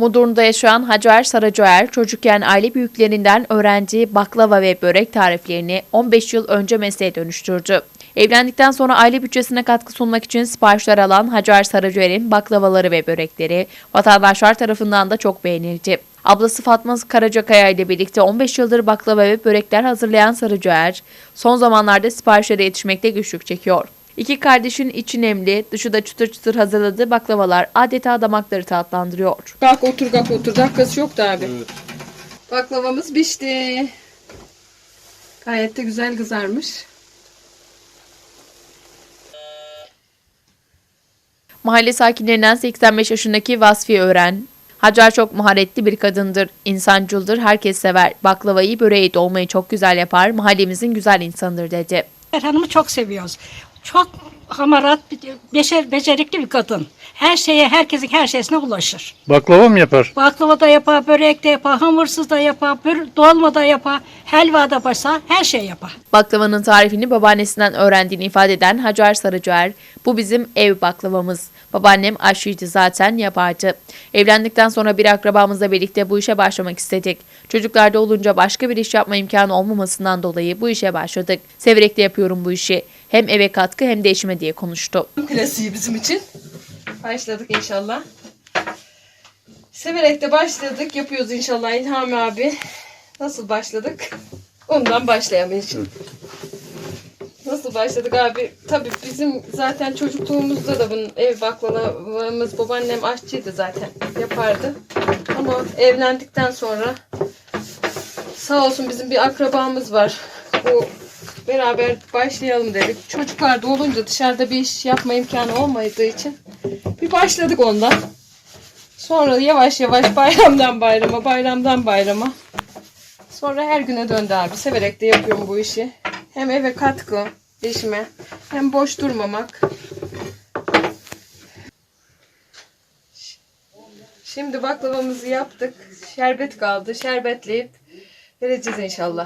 Mudurnu'da yaşayan Hacer Saracoğer çocukken aile büyüklerinden öğrendiği baklava ve börek tariflerini 15 yıl önce mesleğe dönüştürdü. Evlendikten sonra aile bütçesine katkı sunmak için siparişler alan Hacer Saracoğer'in baklavaları ve börekleri vatandaşlar tarafından da çok beğenildi. Ablası Fatma Karacakaya ile birlikte 15 yıldır baklava ve börekler hazırlayan Sarıcıer, son zamanlarda siparişlere yetişmekte güçlük çekiyor. İki kardeşin içi nemli, dışı da çıtır çıtır hazırladığı baklavalar adeta damakları tatlandırıyor. Kalk otur kalk otur. Dakikası yoktu abi. Baklavamız pişti. Gayet de güzel kızarmış. Mahalle sakinlerinden 85 yaşındaki Vasfi Ören, Hacer çok maharetli bir kadındır, insancıldır, herkes sever. Baklavayı, böreği, dolmayı çok güzel yapar, mahallemizin güzel insanıdır dedi. Hanım'ı çok seviyoruz. Çok hamarat, beşer, becerikli bir kadın. Her şeye, herkesin her şeysine ulaşır. Baklava mı yapar? Baklava da yapar, börek de yapar, hamursuz da yapar, dolma da yapar, helva da yaparsa her şey yapar. Baklavanın tarifini babaannesinden öğrendiğini ifade eden Hacer Sarıcıer, bu bizim ev baklavamız. Babaannem aşçıydı zaten yapardı. Evlendikten sonra bir akrabamızla birlikte bu işe başlamak istedik. Çocuklarda olunca başka bir iş yapma imkanı olmamasından dolayı bu işe başladık. Severek de yapıyorum bu işi. Hem eve katkı hem de eşime diye konuştu. Klasiği bizim için. Başladık inşallah. Severek de başladık. Yapıyoruz inşallah İlhami abi. Nasıl başladık? Ondan başlayamayız. Nasıl başladık abi? Tabii bizim zaten çocukluğumuzda da bunun ev baklavamız babaannem aşçıydı zaten. Yapardı. Ama evlendikten sonra sağ olsun bizim bir akrabamız var. Bu beraber başlayalım dedik. Çocuklar da olunca dışarıda bir iş yapma imkanı olmadığı için bir başladık ondan. Sonra yavaş yavaş bayramdan bayrama, bayramdan bayrama. Sonra her güne döndü abi. Severek de yapıyorum bu işi. Hem eve katkı eşime hem boş durmamak. Şimdi baklavamızı yaptık. Şerbet kaldı. Şerbetleyip vereceğiz inşallah.